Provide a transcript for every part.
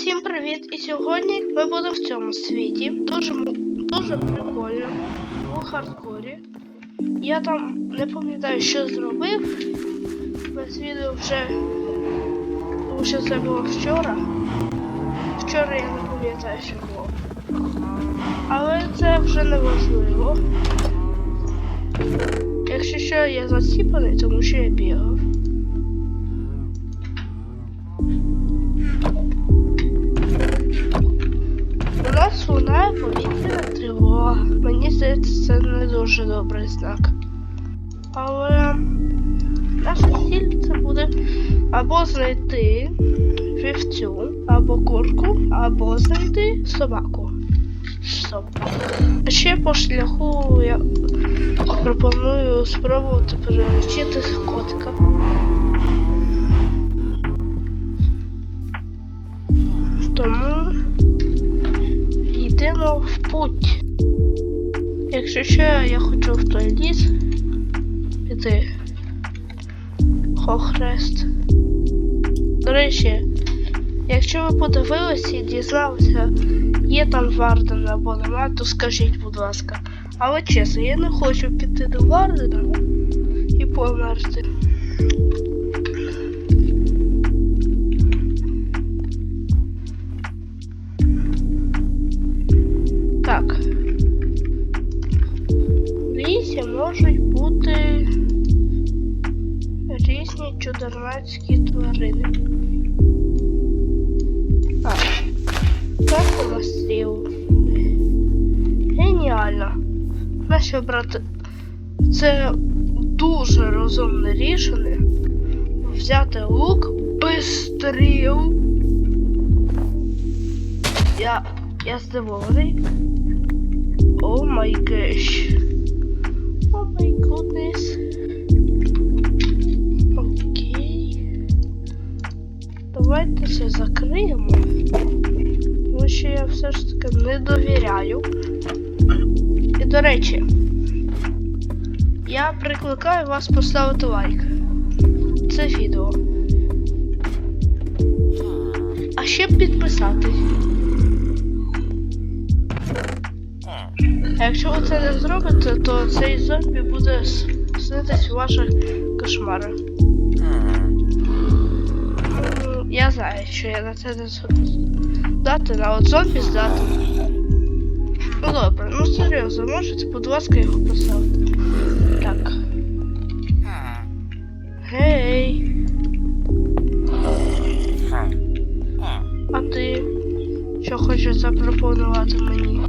Всім привіт! І сьогодні ми будемо в цьому світі. Дуже, дуже прикольно. У хардкорі. Я там не пам'ятаю, що зробив. Без відео вже. Тому що це було вчора. Вчора я не пам'ятаю, що було. Але це вже не важливо. Якщо що, я засіпаний, тому що я бігав. Нас лунає повітряна тривога. Мені здається, це не дуже добрий знак. Але наша ціль це буде або знайти вівцю, або курку, або знайти собаку. Стоп. Ще по шляху я пропоную спробувати перелетіти котика. Тому йдемо в путь. Якщо що, я хочу в той ліс піти. Хохрест. До речі, якщо ви подивилися і дізналися, є там Варден або нема, то скажіть, будь ласка. Але чесно, я не хочу піти до Вардена і померти. Так. В лісі можуть бути різні чудернацькі тварини. А, так у нас стріл. Геніально. Наші брати, це дуже розумне рішення. Взяти лук без стріл. Я, я здивований. О май геш. О май гуднес. Окей. Давайте це закриємо. Тому що я все ж таки не довіряю. І до речі, я прикликаю вас поставити лайк. Це відео. А ще підписатись. А якщо ви це не зробите, то цей зомбі буде снитись у ваших кошмарах. Я знаю, що я на це не здатен, а от зомбі здатен. Ну добре, ну серйозно, можете, будь ласка, його поставити. Так. Гей, а ти що хочеш запропонувати мені?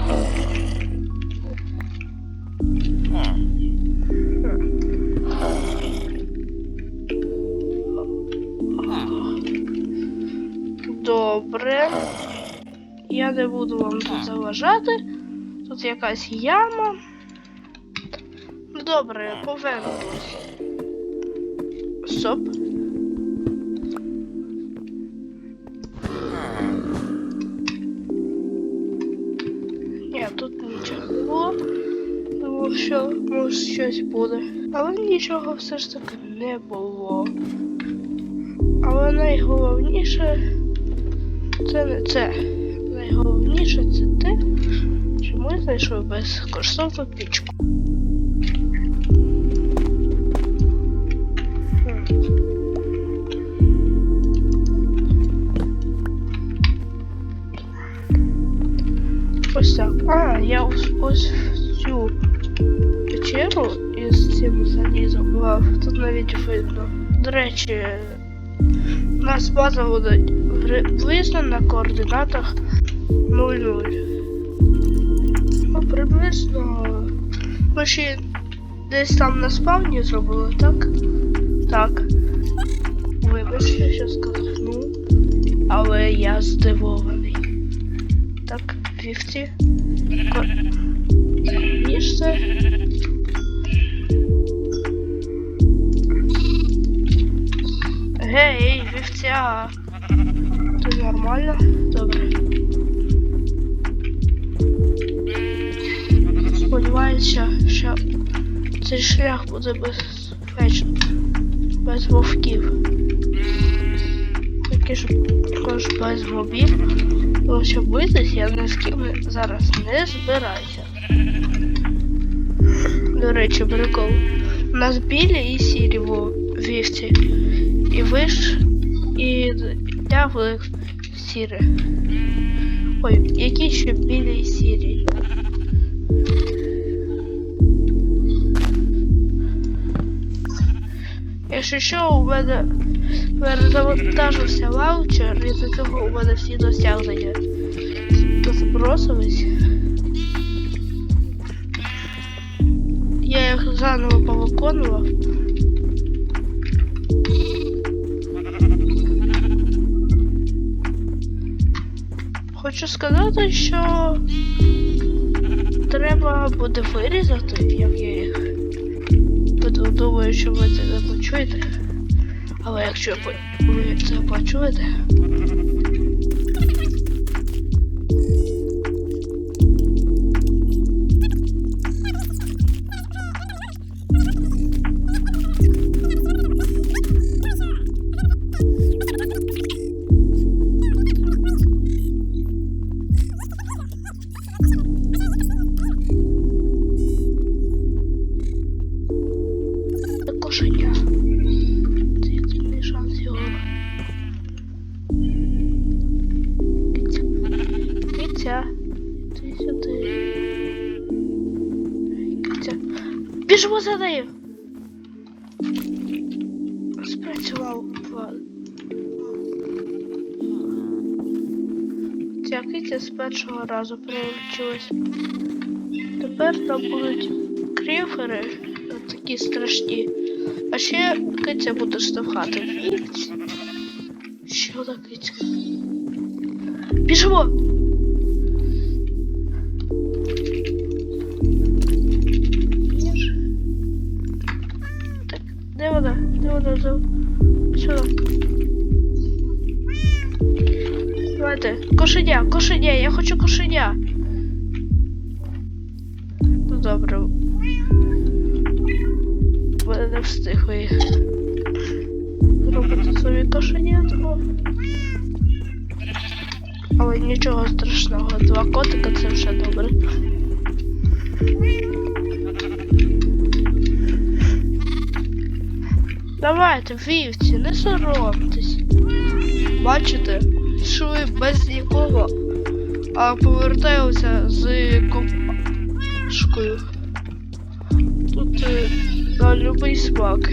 Добре. Я не буду вам тут заважати. Тут якась яма. Добре, повернусь. Стоп. Що може щось буде. Але нічого все ж таки не було. Але найголовніше це не це. Найголовніше це те, що ми знайшли безкоштовну пічку. Ось так. А, я ось, ось цю печеру із цим залізом Вау, тут навіть видно. До речі, у нас база буде приблизно на координатах 0-0. Ну, приблизно ми ще десь там на спавні зробили, так? Так. Вибач, я що сказав, ну. Але я здивований. Так, 50 місце. Гей, вівця. Це нормально? Добре. Сподіваюся, що цей шлях буде безпечний. Без вовків. Такі ж також без вовків. Тому битись я не з ким зараз не збираюсь. До речі, прикол. У нас білі і сірі в вівці. І ви ж, і я в сірі. Ой, які ще білі і сірі? Якщо що, у мене перезавантажився лаунчер, і за цього у мене всі досягнення збросились. Я їх заново повиконував. Хочу сказати, що треба буде вирізати, як я їх. Думаю, що ви це не почуєте. Але якщо ви це почуєте. Сюди. Біжимо за нею. Спрацював. Ця киця з першого разу перевчилась. Тепер там будуть кріфери такі страшні. А ще киця буде штовхати. Що за киця? Біжимо! Так, де вона? Де вона? Давайте, кошеня, кошеня, я хочу кошеня. Ну добре. Мене не встигли зробити собі кошеня, тому. Але нічого страшного, два котика це вже добре. Давайте, вівці, не соромтесь. Бачите, йшли без нікого, а повертаються з компашкою. Тут е, на любий смак.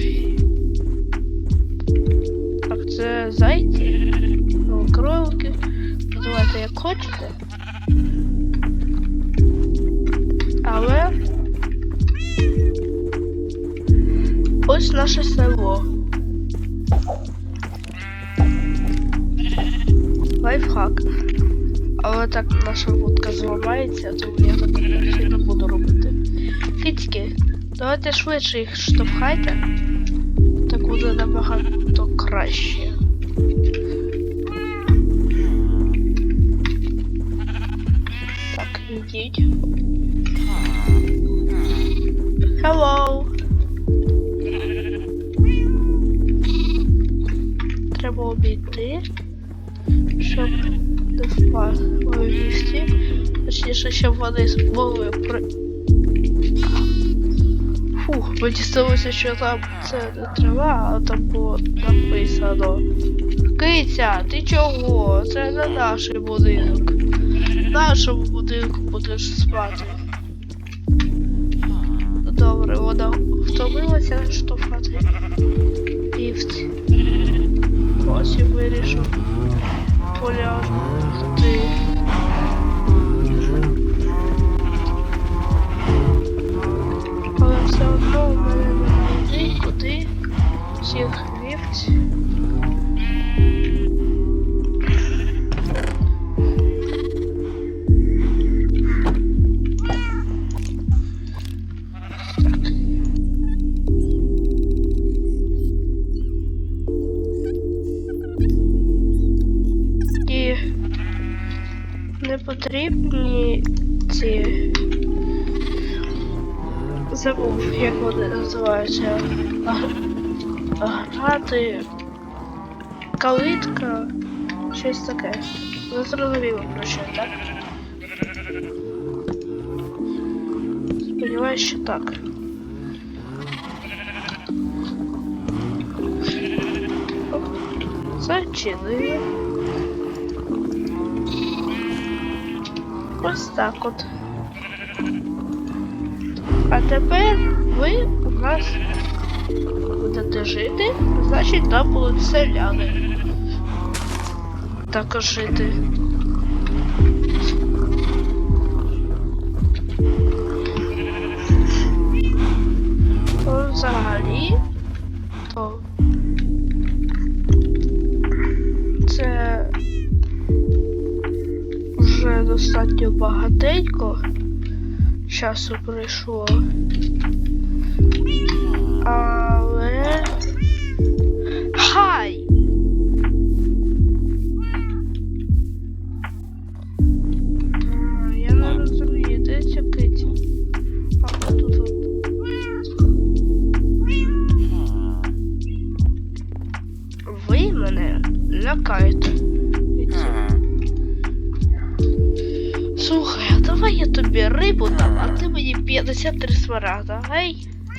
Так, це зайці, кролики. Називайте як хочете. Але ось наше село. Лайфхак. Але так наша вудка зламається, тому я так не буду робити. Кицьки, давайте швидше їх штовхайте. Так буде набагато краще. Так, ідіть. Hello. Обійти, щоб не впали вісті. Точніше, щоб вони змогли при... Фух, мені здалося, що там це не трава, а там було написано. Киця, ти чого? Це не наш будинок. В нашому будинку будеш спати. Добре, вона втомилася штовхати 不了。Потрібні ці. Забув, як вони називаються. Грати. Калитка. Щось таке. Не зрозуміло про що, так? Сподіваюсь, що так. Зачинили. Ось так от. А тепер ви у нас будете жити, значить там будуть селяни. Також жити. Достатньо багатенько часу пройшло. Але.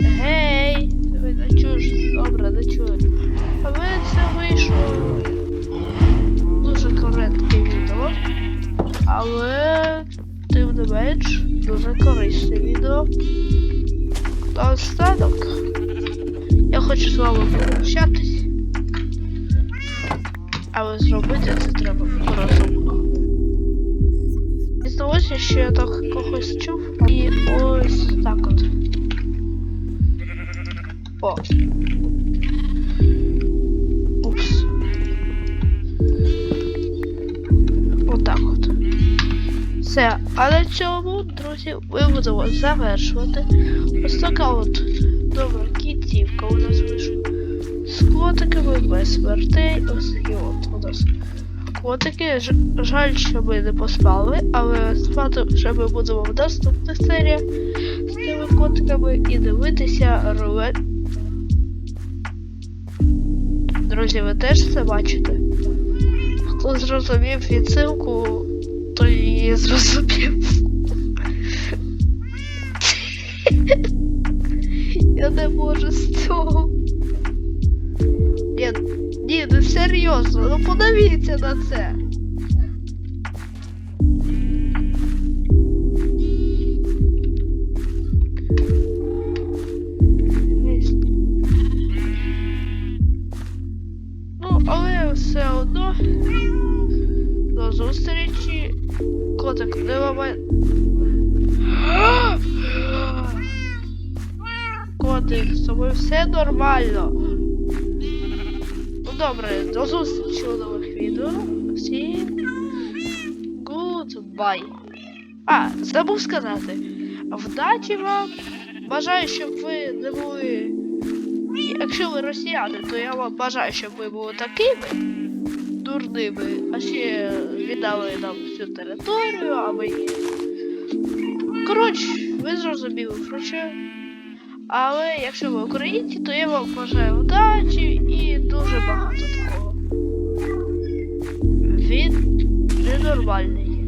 Гей, ви не чуєш, добре, не чую. А в мене це вийшло дуже коротке відео, але тим не менш дуже корисне відео. Наостанок я хочу з вами попрощатись, але зробити це треба розумно. І здалося, що я так когось чув. І ось так от. О. Упс. Отак от. Все. А на цьому, друзі, ми будемо завершувати. Ось така от добра кінцівка у нас вийшла. З котиками без смертей. Ось такі от у нас котики. Жаль, що ми не поспали, але спати вже ми будемо в наступних серіях з тими котиками і дивитися рулет. Друзі, ви теж це бачите? Хто зрозумів відсилку, той її зрозумів. Я не можу з цього. Ні, ні, ну серйозно, ну подивіться на це. Все одно. До зустрічі. Котик, не ламай. Котик, з тобою все нормально. Ну добре, до зустрічі у нових відео. Всім goodbye. А, забув сказати. Вдачі вам. Бажаю, щоб ви не були. Якщо ви росіяни, то я вам бажаю, щоб ви були такими дурними, а ще віддали нам всю територію, а ми. Коротше, ви зрозуміли що. Але якщо ви українці, то я вам бажаю удачі і дуже багато такого. Він ненормальний.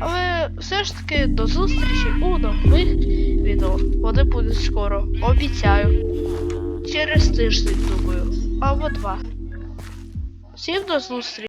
Але все ж таки до зустрічі у нових відео. Вони будуть скоро. Обіцяю. Через тиждень, думаю. Або два. Всім до зустрічі.